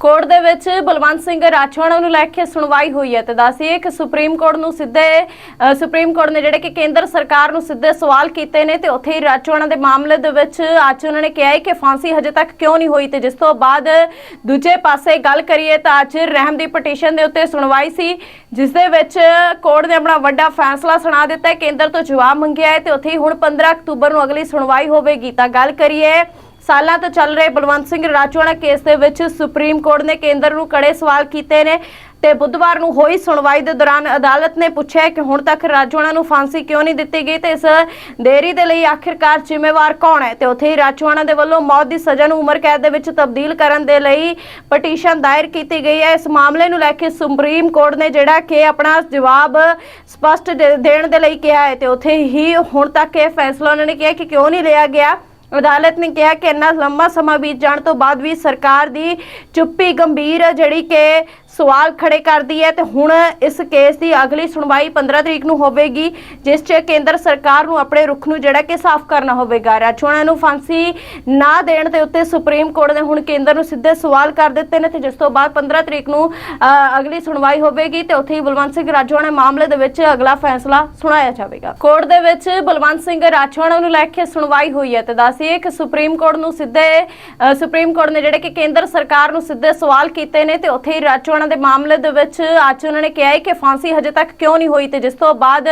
Court ਦੇ ਵਿੱਚ ਬਲਵੰਤ ਸਿੰਘ ਰਾਜਵਾੜਾ ਨੂੰ ਲੈ ਕੇ ਸੁਣਵਾਈ ਹੋਈ ਹੈ ਤੇ ਦੱਸੀਏ ਕਿ ਸੁਪਰੀਮ ਕੋਰਟ ਨੂੰ ਸਿੱਧੇ ਸੁਪਰੀਮ ਕੋਰਟ ਨੇ ਜਿਹੜੇ ਕਿ ਕੇਂਦਰ ਸਰਕਾਰ ਨੂੰ ਸਿੱਧੇ ਸਵਾਲ ਕੀਤੇ ਨੇ ਤੇ ਉੱਥੇ ਹੀ ਰਾਜਵਾੜਾ ਦੇ ਮਾਮਲੇ ਦੇ ਵਿੱਚ ਅੱਜ ਉਹਨਾਂ ਨੇ ਕਿਹਾ ਹੈ ਕਿ ਫਾਂਸੀ ਹਜੇ ਤੱਕ ਕਿਉਂ ਨਹੀਂ ਹੋਈ ਤੇ ਜਿਸ ਤੋਂ ਬਾਅਦ ਦੂਜੇ ਪਾਸੇ ਗੱਲ ਕਰੀਏ ਤਾਂ ਅੱਜ ਰਹਿਮ ਦੀ ਪਟੀਸ਼ਨ ਦੇ ਉੱਤੇ ਸੁਣਵਾਈ ਸੀ, ਜਿਸ ਦੇ ਵਿੱਚ ਕੋਰਟ ਨੇ ਆਪਣਾ ਵੱਡਾ ਫੈਸਲਾ ਸੁਣਾ ਦਿੱਤਾ ਹੈ, ਕੇਂਦਰ ਤੋਂ ਜਵਾਬ ਮੰਗਿਆ ਹੈ ਤੇ ਉੱਥੇ ਹੀ ਹੁਣ 15 ਅਕਤੂਬਰ ਨੂੰ ਅਗਲੀ ਸੁਣਵਾਈ ਹੋਵੇਗੀ। ਤਾਂ ਗੱਲ ਕਰੀਏ ਸਾਲਾਂ ਤੋਂ ਚੱਲ ਰਹੇ ਬਲਵੰਤ ਸਿੰਘ ਰਾਜਵਾੜਾ ਕੇਸ ਦੇ ਵਿੱਚ ਸੁਪਰੀਮ ਕੋਰਟ ਨੇ ਕੇਂਦਰ ਨੂੰ ਕੜੇ ਸਵਾਲ ਕੀਤੇ ਨੇ ਤੇ ਬੁੱਧਵਾਰ ਨੂੰ ਹੋਈ ਸੁਣਵਾਈ ਦੇ ਦੌਰਾਨ ਅਦਾਲਤ ਨੇ ਪੁੱਛਿਆ ਕਿ ਹੁਣ ਤੱਕ ਰਾਜਵਾੜਾ ਨੂੰ ਫਾਂਸੀ ਕਿਉਂ ਨਹੀਂ ਦਿੱਤੀ ਗਈ ਤੇ ਇਸ ਦੇਰੀ ਦੇ ਲਈ ਆਖਿਰਕਾਰ ਜ਼ਿੰਮੇਵਾਰ ਕੌਣ ਹੈ? ਤੇ ਉੱਥੇ ਹੀ ਰਾਜੋਆਣਾ ਦੇ ਵੱਲੋਂ ਮੌਤ ਦੀ ਸਜ਼ਾ ਨੂੰ ਉਮਰ ਕੈਦ ਦੇ ਵਿੱਚ ਤਬਦੀਲ ਕਰਨ ਦੇ ਲਈ ਪਟੀਸ਼ਨ ਦਾਇਰ ਕੀਤੀ ਗਈ ਹੈ। ਇਸ ਮਾਮਲੇ ਨੂੰ ਲੈ ਕੇ ਸੁਪਰੀਮ ਕੋਰਟ ਨੇ ਜਿਹੜਾ ਕਿ ਆਪਣਾ ਜਵਾਬ ਸਪਸ਼ਟ ਦੇ- ਦੇਣ ਦੇ ਲਈ ਕਿਹਾ ਹੈ ਤੇ ਉੱਥੇ ਹੀ ਹੁਣ ਤੱਕ ਇਹ ਫੈਸਲਾ ਉਹਨਾਂ ਨੇ ਕਿਹਾ ਕਿ ਕਿਉਂ ਨਹੀਂ ਲਿਆ ਗਿਆ। ਅਦਾਲਤ ਨੇ ਕਿਹਾ ਕਿ ਇੰਨਾ ਲੰਮਾ ਸਮਾਂ ਬੀਤ ਜਾਣ ਤੋਂ ਬਾਅਦ ਵੀ ਸਰਕਾਰ ਦੀ ਚੁੱਪੀ ਗੰਭੀਰ ਜਿਹੜੀ ਕਿ ਸਵਾਲ ਖੜੇ ਕਰਦੀ ਹੈ ਤੇ ਹੁਣ ਇਸ ਕੇਸ ਦੀ ਅਗਲੀ ਸੁਣਵਾਈ 15 ਤਰੀਕ ਨੂੰ ਹੋਵੇਗੀ, ਜਿਸ 'ਚ ਕੇਂਦਰ ਸਰਕਾਰ ਨੂੰ ਆਪਣੇ ਰੁਖ ਨੂੰ ਜਿਹੜਾ ਕਿ ਸਾਫ਼ ਕਰਨਾ ਹੋਵੇਗਾ। ਰਾਜਵਾੜਾ ਨੂੰ ਫਾਂਸੀ ਨਾ ਦੇਣ ਦੇ ਉੱਤੇ ਸੁਪਰੀਮ ਕੋਰਟ ਨੇ ਹੁਣ ਕੇਂਦਰ ਨੂੰ ਸਿੱਧੇ ਸਵਾਲ ਕਰ ਦਿੱਤੇ ਨੇ ਤੇ ਜਿਸ ਤੋਂ ਬਾਅਦ 15 ਤਰੀਕ ਨੂੰ ਅਗਲੀ ਸੁਣਵਾਈ ਹੋਵੇਗੀ ਤੇ ਉੱਥੇ ਹੀ ਬਲਵੰਤ ਸਿੰਘ ਰਾਜਵਾੜਾ ਮਾਮਲੇ ਦੇ ਵਿੱਚ ਅਗਲਾ ਫੈਸਲਾ ਸੁਣਾਇਆ ਜਾਵੇਗਾ। ਕੋਰਟ ਦੇ ਵਿੱਚ ਬਲਵੰਤ ਸਿੰਘ ਰਾਜਵਾੜਾ ਨੂੰ ਲੈ ਕੇ ਸੁਣਵਾਈ ਹੋਈ ਹੈ ਤੇ ਦੱਸੀਏ ਕਿ ਸੁਪਰੀਮ ਕੋਰਟ ਨੂੰ ਸਿੱਧੇ ਸੁਪਰੀਮ ਕੋਰਟ ਨੇ ਜਿਹੜੇ ਕਿ ਕੇਂਦਰ ਸਰਕਾਰ ਨੂੰ ਸਿੱਧੇ ਸਵਾਲ ਕੀਤੇ ਨੇ ਤੇ ਉੱਥੇ ਹੀ ਰਾਜਵਾੜਾ ਦੇ ਮਾਮਲੇ ਦੇ ਵਿੱਚ ਅੱਜ ਉਹਨਾਂ ਨੇ ਕਿਹਾ ਹੈ ਕਿ ਫਾਂਸੀ ਹਜੇ ਤੱਕ ਕਿਉਂ ਨਹੀਂ ਹੋਈ ਤੇ ਜਿਸ ਤੋਂ ਬਾਅਦ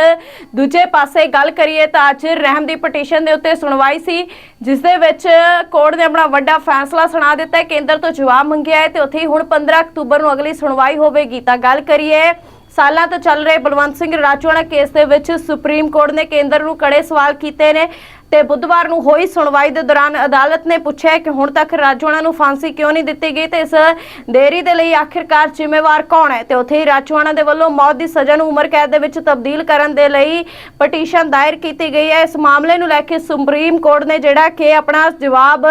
ਦੂਜੇ ਪਾਸੇ ਗੱਲ ਕਰੀਏ ਤਾਂ ਅੱਜ ਰਹਿਮ ਦੀ ਪਟੀਸ਼ਨ ਦੇ ਉੱਤੇ ਸੁਣਵਾਈ ਸੀ, ਜਿਸ ਦੇ ਵਿੱਚ ਕੋਰਟ ਨੇ ਆਪਣਾ ਵੱਡਾ ਫੈਸਲਾ ਸੁਣਾ ਦਿੱਤਾ ਹੈ, ਕੇਂਦਰ ਤੋਂ ਜਵਾਬ ਮੰਗਿਆ ਹੈ ਤੇ ਉੱਥੇ ਹੀ ਹੁਣ 15 ਅਕਤੂਬਰ ਨੂੰ ਅਗਲੀ ਸੁਣਵਾਈ ਹੋਵੇਗੀ। ਤਾਂ ਗੱਲ ਕਰੀਏ, ਸਾਲਾਂ ਤੋਂ ਚੱਲ ਰਹੇ ਬਲਵੰਤ ਸਿੰਘ ਰਾਜਵਾੜਾ ਕੇਸ ਦੇ ਵਿੱਚ ਸੁਪਰੀਮ ਕੋਰਟ ਨੇ ਕੇਂਦਰ ਨੂੰ ਕੜੇ ਸਵਾਲ ਕੀਤੇ ਨੇ। ਤੇ ਬੁੱਧਵਾਰ ਨੂੰ ਹੋਈ ਸੁਣਵਾਈ ਦੇ ਦੌਰਾਨ ਅਦਾਲਤ ਨੇ ਪੁੱਛਿਆ ਕਿ ਹੁਣ ਤੱਕ ਰਾਜਵਾੜਾ ਨੂੰ ਫਾਂਸੀ ਕਿਉਂ ਨਹੀਂ ਦਿੱਤੀ ਗਈ ਤੇ ਇਸ ਦੇਰੀ ਦੇ ਲਈ ਆਖਿਰਕਾਰ ਜ਼ਿੰਮੇਵਾਰ ਕੌਣ ਹੈ? ਤੇ ਉੱਥੇ ਹੀ ਰਾਜੋਆਣਾ ਦੇ ਵੱਲੋਂ ਮੌਤ ਦੀ ਸਜ਼ਾ ਨੂੰ ਉਮਰ ਕੈਦ ਦੇ ਵਿੱਚ ਤਬਦੀਲ ਕਰਨ ਦੇ ਲਈ ਪਟੀਸ਼ਨ ਦਾਇਰ ਕੀਤੀ ਗਈ ਹੈ। ਇਸ ਮਾਮਲੇ ਨੂੰ ਲੈ ਕੇ ਸੁਪਰੀਮ ਕੋਰਟ ਨੇ ਜਿਹੜਾ ਕਿ ਆਪਣਾ ਜਵਾਬ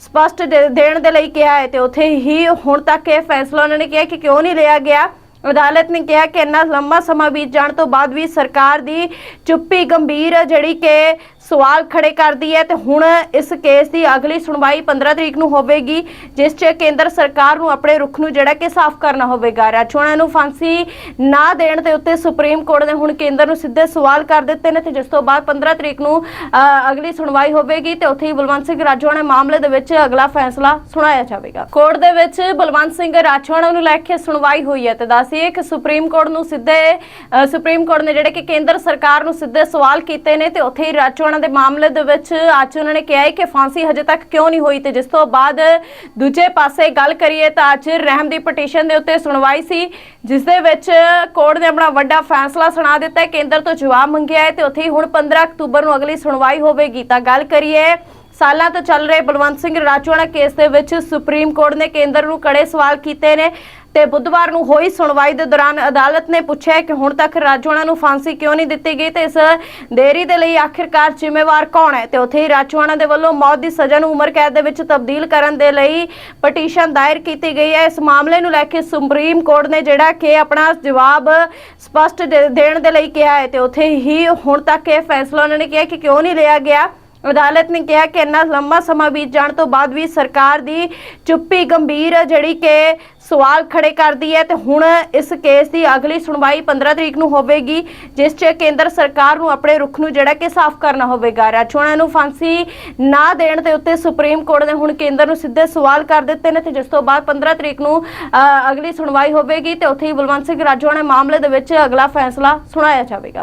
ਸਪਸ਼ਟ ਦੇ- ਦੇਣ ਦੇ ਲਈ ਕਿਹਾ ਹੈ ਤੇ ਉੱਥੇ ਹੀ ਹੁਣ ਤੱਕ ਇਹ ਫੈਸਲਾ ਉਹਨਾਂ ਨੇ ਕਿਹਾ ਕਿ ਕਿਉਂ ਨਹੀਂ ਲਿਆ ਗਿਆ। ਅਦਾਲਤ ਨੇ ਕਿਹਾ ਕਿ ਇੰਨਾ ਲੰਮਾ ਸਮਾਂ ਬੀਤ ਜਾਣ ਤੋਂ ਬਾਅਦ ਵੀ ਸਰਕਾਰ ਦੀ ਚੁੱਪੀ ਗੰਭੀਰ ਜਿਹੜੀ ਕਿ ਸਵਾਲ ਖੜੇ ਕਰਦੀ ਹੈ ਤੇ ਹੁਣ ਇਸ ਕੇਸ ਦੀ ਅਗਲੀ ਸੁਣਵਾਈ 15 ਤਰੀਕ ਨੂੰ ਹੋਵੇਗੀ, ਜਿਸ 'ਚ ਕੇਂਦਰ ਸਰਕਾਰ ਨੂੰ ਆਪਣੇ ਰੁਖ ਨੂੰ ਜਿਹੜਾ ਕਿ ਸਾਫ਼ ਕਰਨਾ ਹੋਵੇਗਾ। ਰਾਜਵਾੜਾ ਨੂੰ ਫਾਂਸੀ ਨਾ ਦੇਣ ਦੇ ਉੱਤੇ ਸੁਪਰੀਮ ਕੋਰਟ ਨੇ ਹੁਣ ਕੇਂਦਰ ਨੂੰ ਸਿੱਧੇ ਸਵਾਲ ਕਰ ਦਿੱਤੇ ਨੇ ਤੇ ਜਿਸ ਤੋਂ ਬਾਅਦ 15 ਤਰੀਕ ਨੂੰ ਅਗਲੀ ਸੁਣਵਾਈ ਹੋਵੇਗੀ ਤੇ ਉੱਥੇ ਹੀ ਬਲਵੰਤ ਸਿੰਘ ਰਾਜਵਾੜਾ ਮਾਮਲੇ ਦੇ ਵਿੱਚ ਅਗਲਾ ਫੈਸਲਾ ਸੁਣਾਇਆ ਜਾਵੇਗਾ। ਕੋਰਟ ਦੇ ਵਿੱਚ ਬਲਵੰਤ ਸਿੰਘ ਰਾਜਵਾੜਾ ਨੂੰ ਲੈ ਕੇ ਸੁਣਵਾਈ ਹੋਈ ਹੈ ਤੇ ਦੱਸੀਏ ਕਿ ਸੁਪਰੀਮ ਕੋਰਟ ਨੂੰ ਸਿੱਧੇ ਸੁਪਰੀਮ ਕੋਰਟ ਨੇ ਜਿਹੜੇ ਕਿ ਕੇਂਦਰ ਸਰਕਾਰ ਨੂੰ ਸਿੱਧੇ ਸਵਾਲ ਕੀਤੇ ਨੇ ਤੇ ਉੱਥੇ ਹੀ ਰਾਜਵਾੜਾ ਦੇ ਮਾਮਲੇ ਦੇ ਵਿੱਚ ਅੱਜ ਉਹਨਾਂ ਨੇ ਕਿਹਾ ਹੈ ਕਿ ਫਾਂਸੀ ਹਜੇ ਤੱਕ ਕਿਉਂ ਨਹੀਂ ਹੋਈ ਤੇ ਜਿਸ ਤੋਂ ਬਾਅਦ ਦੂਜੇ ਪਾਸੇ ਗੱਲ ਕਰੀਏ ਤਾਂ ਅੱਜ ਰਹਿਮ ਦੀ ਪਟੀਸ਼ਨ ਦੇ ਉੱਤੇ ਸੁਣਵਾਈ ਸੀ, ਜਿਸ ਦੇ ਵਿੱਚ ਕੋਰਟ ਨੇ ਆਪਣਾ ਵੱਡਾ ਫੈਸਲਾ ਸੁਣਾ ਦਿੱਤਾ ਹੈ, ਕੇਂਦਰ ਤੋਂ ਜਵਾਬ ਮੰਗਿਆ ਹੈ ਤੇ ਉੱਥੇ ਹੀ ਹੁਣ 15 ਅਕਤੂਬਰ ਨੂੰ ਅਗਲੀ ਸੁਣਵਾਈ ਹੋਵੇਗੀ। ਤਾਂ ਗੱਲ ਕਰੀਏ ਸਾਲਾਂ ਤੋਂ ਚੱਲ ਰਹੇ ਬਲਵੰਤ ਸਿੰਘ ਰਾਜਵਾੜਾ ਕੇਸ ਦੇ ਵਿੱਚ ਸੁਪਰੀਮ ਕੋਰਟ ਨੇ ਕੇਂਦਰ ਨੂੰ ਕੜੇ ਸਵਾਲ ਕੀਤੇ ਨੇ ਤੇ ਬੁੱਧਵਾਰ ਨੂੰ ਹੋਈ ਸੁਣਵਾਈ ਦੇ ਦੌਰਾਨ ਅਦਾਲਤ ਨੇ ਪੁੱਛਿਆ ਕਿ ਹੁਣ ਤੱਕ ਰਾਜਵਾੜਾ ਨੂੰ ਫਾਂਸੀ ਕਿਉਂ ਨਹੀਂ ਦਿੱਤੀ ਗਈ ਤੇ ਇਸ ਦੇਰੀ ਦੇ ਲਈ ਆਖਿਰਕਾਰ ਜ਼ਿੰਮੇਵਾਰ ਕੌਣ ਹੈ? ਤੇ ਉੱਥੇ ਹੀ ਰਾਜੋਆਣਾ ਦੇ ਵੱਲੋਂ ਮੌਤ ਦੀ ਸਜ਼ਾ ਨੂੰ ਉਮਰ ਕੈਦ ਦੇ ਵਿੱਚ ਤਬਦੀਲ ਕਰਨ ਦੇ ਲਈ ਪਟੀਸ਼ਨ ਦਾਇਰ ਕੀਤੀ ਗਈ ਹੈ। ਇਸ ਮਾਮਲੇ ਨੂੰ ਲੈ ਕੇ ਸੁਪਰੀਮ ਕੋਰਟ ਨੇ ਜਿਹੜਾ ਕਿ ਆਪਣਾ ਜਵਾਬ ਸਪਸ਼ਟ ਦੇ- ਦੇਣ ਦੇ ਲਈ ਕਿਹਾ ਹੈ ਤੇ ਉੱਥੇ ਹੀ ਹੁਣ ਤੱਕ ਇਹ ਫੈਸਲਾ ਉਹਨਾਂ ਨੇ ਕਿਹਾ ਕਿ ਕਿਉਂ ਨਹੀਂ ਲਿਆ ਗਿਆ। ਅਦਾਲਤ ਨੇ ਕਿਹਾ ਕਿ ਇੰਨਾ ਲੰਮਾ ਸਮਾਂ ਬੀਤ ਜਾਣ ਤੋਂ ਬਾਅਦ ਵੀ ਸਰਕਾਰ ਦੀ ਚੁੱਪੀ ਗੰਭੀਰ ਜਿਹੜੀ ਕਿ ਸਵਾਲ ਖੜੇ ਕਰਦੀ ਹੈ ਤੇ ਹੁਣ ਇਸ ਕੇਸ ਦੀ ਅਗਲੀ ਸੁਣਵਾਈ 15 ਤਰੀਕ ਨੂੰ ਹੋਵੇਗੀ, ਜਿਸ 'ਚ ਕੇਂਦਰ ਸਰਕਾਰ ਨੂੰ ਆਪਣੇ ਰੁਖ ਨੂੰ ਜਿਹੜਾ ਕਿ ਸਾਫ਼ ਕਰਨਾ ਹੋਵੇਗਾ। ਰਾਜਵਾੜਾ ਨੂੰ ਫਾਂਸੀ ਨਾ ਦੇਣ ਦੇ ਉੱਤੇ ਸੁਪਰੀਮ ਕੋਰਟ ਨੇ ਹੁਣ ਕੇਂਦਰ ਨੂੰ ਸਿੱਧੇ ਸਵਾਲ ਕਰ ਦਿੱਤੇ ਨੇ ਤੇ ਜਿਸ ਤੋਂ ਬਾਅਦ 15 ਤਰੀਕ ਨੂੰ ਅਗਲੀ ਸੁਣਵਾਈ ਹੋਵੇਗੀ ਤੇ ਉੱਥੇ ਹੀ ਬਲਵੰਤ ਸਿੰਘ ਰਾਜਵਾੜਾ ਮਾਮਲੇ ਦੇ ਵਿੱਚ ਅਗਲਾ ਫੈਸਲਾ ਸੁਣਾਇਆ ਜਾਵੇਗਾ।